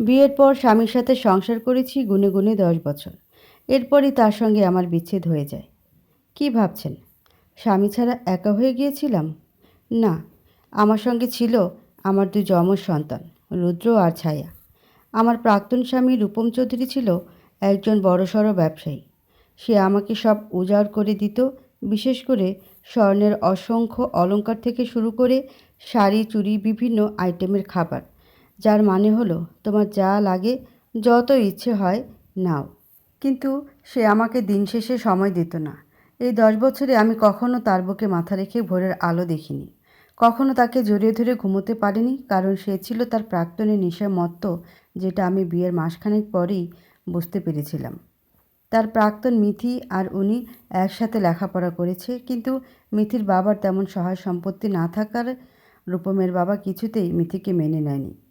বিয়ের পর স্বামীর সাথে সংসার করেছি গুনে গুনে দশ বছর। এরপরই তার সঙ্গে আমার বিচ্ছেদ হয়ে যায়। কি ভাবছেন? স্বামী ছাড়া একা হয়ে গিয়েছিলাম? না, আমার সঙ্গে ছিল আমার দুই যমজ সন্তান, রুদ্র আর ছায়া। আমার প্রাক্তন স্বামী রূপম চৌধুরী ছিল একজন বড়সড় ব্যবসায়ী। সে আমাকে সব উজাড় করে দিত, বিশেষ করে স্বর্ণের অসংখ্য অলঙ্কার থেকে শুরু করে শাড়ি, চুড়ি, বিভিন্ন আইটেমের খাবার। যার মানে হলো, তোমার যা লাগে, যত ইচ্ছে হয়, নাও। কিন্তু সে আমাকে দিন শেষে সময় দিত না। এই দশ বছরে আমি কখনো তার বুকে মাথা রেখে ভোরের আলো দেখিনি। কখনো তাকে জড়িয়ে ধরে ঘুমোতে পারিনি, কারণ সে ছিল তার প্রাক্তনের নেশা মত্ত, যেটা আমি বিয়ের মাসখানেক পরেই বুঝতে পেরেছিলাম। তার প্রাক্তন মিথি আর উনি একসাথে লেখাপড়া করেছে, কিন্তু মিথির বাবার তেমন সহায় সম্পত্তি না থাকার রূপমের বাবা কিছুতেই মিথিকে মেনে নেয়নি।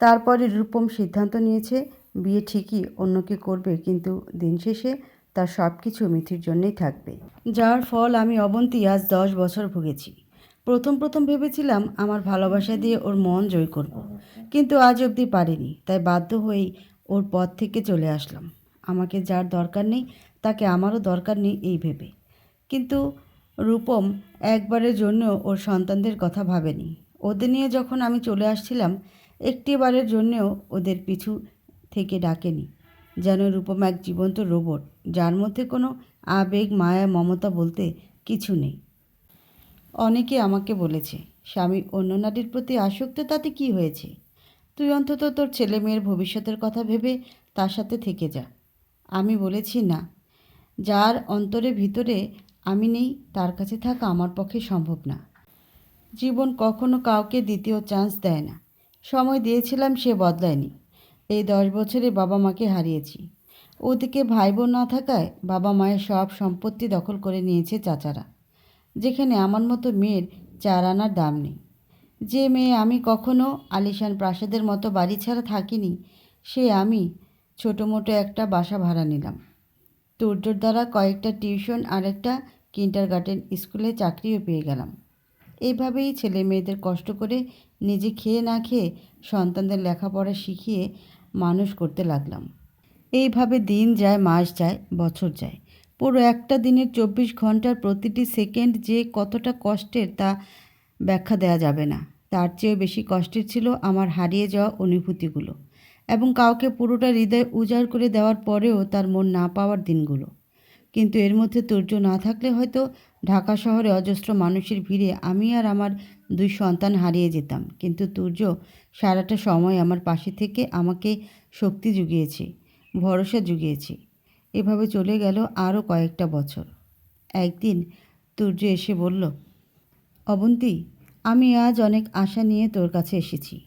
তারপরে রূপম সিদ্ধান্ত নিয়েছে, বিয়ে ঠিকই অন্যকে করবে, কিন্তু দিন শেষে তার সব কিছু মিথির জন্যই থাকবে। যার ফল আমি অবন্তী আজ দশ বছর ভুগেছি। প্রথম প্রথম ভেবেছিলাম আমার ভালোবাসা দিয়ে ওর মন জয় করব। কিন্তু আজ অবধি পারিনি, তাই বাধ্য হয়েই ওর পথ থেকে চলে আসলাম। আমাকে যার দরকার নেই, তাকে আমারও দরকার নেই এই ভেবে। কিন্তু রূপম একবারের জন্য ওর সন্তানদের কথা ভাবেনি। ওদের নিয়ে যখন আমি চলে আসছিলাম একটিবারের জন্যেও ওদের পিছু থেকে ডাকেনি। যেন রূপম এক জীবন্ত রোবট, যার মধ্যে কোনো আবেগ, মায়া, মমতা বলতে কিছু নেই। অনেকে আমাকে বলেছে, স্বামী, অন্য নারীর প্রতি আসক্ত, তাতে কি হয়েছে? তুই অন্তত তোর ছেলে মেয়ের ভবিষ্যতের কথা ভেবে তার সাথে থেকে যা। আমি বলেছি, না, যার অন্তরে ভিতরে আমি নেই, তার কাছে থাকা আমার পক্ষে সম্ভব না। জীবন কখনো কাউকে দ্বিতীয় চান্স দেয় না। সময় দিয়েছিলাম সে বদলায়নি। এই দশ বছরে বাবা মাকে হারিয়েছি। ওদিকে ভাই বোন না থাকায় বাবা মায়ের সব সম্পত্তি দখল করে নিয়েছে চাচারা, যেখানে আমার মতো মেয়ের চার আনার দাম নেই। যে মেয়ে আমি কখনো আলিশান প্রাসাদের মতো বাড়ি ছাড়া থাকিনি, সে আমি ছোটো মোটো একটা বাসা ভাড়া নিলাম। তুর্যর দ্বারা কয়েকটা টিউশন আর একটা কিন্টার গার্ডেন স্কুলে চাকরিও পেয়ে গেলাম। এইভাবেই ছেলে মেয়েদের কষ্ট করে নিজে খেয়ে না খেয়ে সন্তানদের লেখাপড়া শিখিয়ে মানুষ করতে লাগলাম। এইভাবে দিন যায়, মাস যায়, বছর যায়। পুরো একটা দিনের চব্বিশ ঘণ্টার প্রতিটি সেকেন্ড যে কতটা কষ্টের তা ব্যাখ্যা দেওয়া যাবে না। তার চেয়েও বেশি কষ্টের ছিল আমার হারিয়ে যাওয়া অনুভূতিগুলো এবং কাউকে পুরোটা হৃদয় উজাড় করে দেওয়ার পরেও তার মন না পাওয়ার দিনগুলো। কিন্তু এর মধ্যে তুর্য না থাকলে হয়তো ঢাকা শহরে অজস্র মানুষের ভিড়ে আমি আর আমার দুই সন্তান হারিয়ে যেতাম। কিন্তু তুর্য সারাটা সময় আমার পাশে থেকে আমাকে শক্তি জুগিয়েছে, ভরসা জুগিয়েছে। এভাবে চলে গেল আরও কয়েকটা বছর। একদিন তুর্য এসে বলল, অবন্তী, আমি আজ অনেক আশা নিয়ে তোর কাছে এসেছি।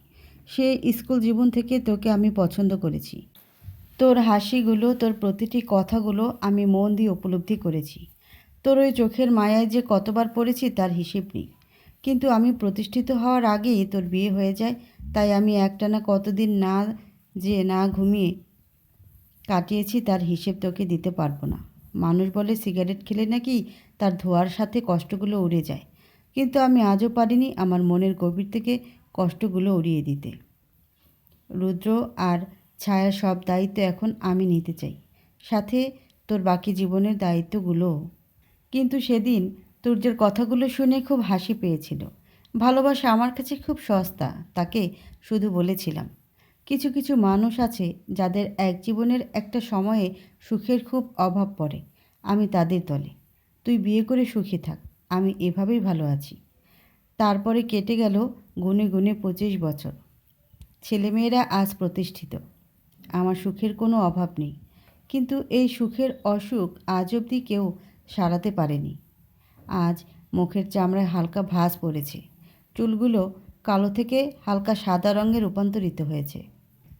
সে স্কুল জীবন থেকে তোকে আমি পছন্দ করেছি। তোর হাসিগুলো, তোর প্রতিটি কথাগুলো আমি মন দিয়ে উপলব্ধি করেছি। তোর ওই চোখের মায়ায় যে কতবার পড়েছি তার হিসেব নেই। কিন্তু আমি প্রতিষ্ঠিত হওয়ার আগেই তোর বিয়ে হয়ে যায়, তাই আমি একটানা কতদিন না যে না ঘুমিয়ে কাটিয়েছি তার হিসেব তোকে দিতে পারব না। মানুষ বলে, সিগারেট খেলে নাকি তার ধোয়ার সাথে কষ্টগুলো উড়ে যায়? কিন্তু আমি আজও পারিনি আমার মনের গভীর থেকে কষ্টগুলো উড়িয়ে দিতে। রুদ্র আর ছায়ার সব দায়িত্ব এখন আমি নিতে চাই। সাথে তোর বাকি জীবনের দায়িত্বগুলোও। কিন্তু সেদিন তুর্যের কথাগুলো শুনে খুব হাসি পেয়েছিল। ভালোবাসা আমার কাছে খুব সস্তা, তাকে শুধু বলেছিলাম। কিছু কিছু মানুষ আছে যাদের এক জীবনের একটা সময়ে সুখের খুব অভাব পড়ে, আমি তাদের দলে। তুই বিয়ে করে সুখী থাক, আমি এভাবেই ভালো আছি। তারপরে কেটে গেল গুনে গুনে পঁচিশ বছর। ছেলেমেয়েরা আজ প্রতিষ্ঠিত। আমার সুখের কোনো অভাব নেই। কিন্তু এই সুখের অসুখ আজ অবধি কেউ সারাতে পারেনি। আজ মুখের চামড়ায় হালকা ভাঁজ পড়েছে। চুলগুলো কালো থেকে হালকা সাদা রঙে রূপান্তরিত হয়েছে।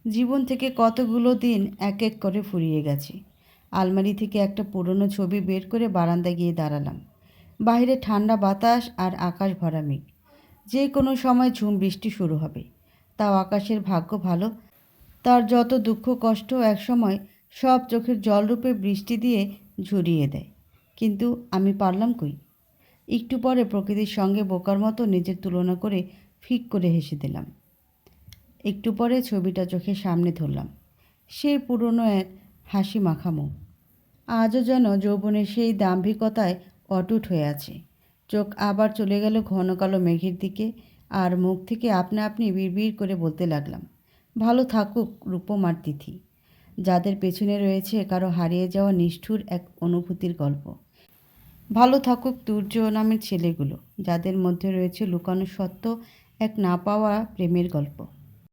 জীবন থেকে কতগুলো দিন এক এক করে ফুরিয়ে গেছে। আলমারি থেকে একটা পুরনো ছবি বের করে বারান্দায় গিয়ে দাঁড়ালাম। বাইরে ঠান্ডা বাতাস আর আকাশ ভরা মেঘ। যে কোনো সময় ঝুম বৃষ্টি শুরু হবে। তাও আকাশের ভাগ্য ভালো। তার যত দুঃখ কষ্ট একসময় সব চোখের জলরূপে বৃষ্টি দিয়ে ঝরিয়ে দেয়। কিন্তু আমি পারলাম কই? একটু পরে প্রকৃতির সঙ্গে বোকার মতো নিজের তুলনা করে ফিক করে হেসে দিলাম। একটু পরে ছবিটা চোখের সামনে ধরলাম। সেই পুরনো এক হাসি মাখা মুখ আজও যেন যৌবনের সেই দাম্ভিকতায় অটুট হয়ে আছে। চোখ আবার চলে গেল ঘন কালো মেঘের দিকে আর মুখ থেকে আপনা আপনি বিড়বিড় করে বলতে লাগলাম, ভালো থাকুক রূপমার তিথি। যাদের পেছনে রয়েছে কারও হারিয়ে যাওয়া নিষ্ঠুর এক অনুভূতির গল্প। ভালো থাকুক তুর্য নামের ছেলেগুলো, যাদের মধ্যে রয়েছে লুকানো সত্য, এক না পাওয়া প্রেমের গল্প।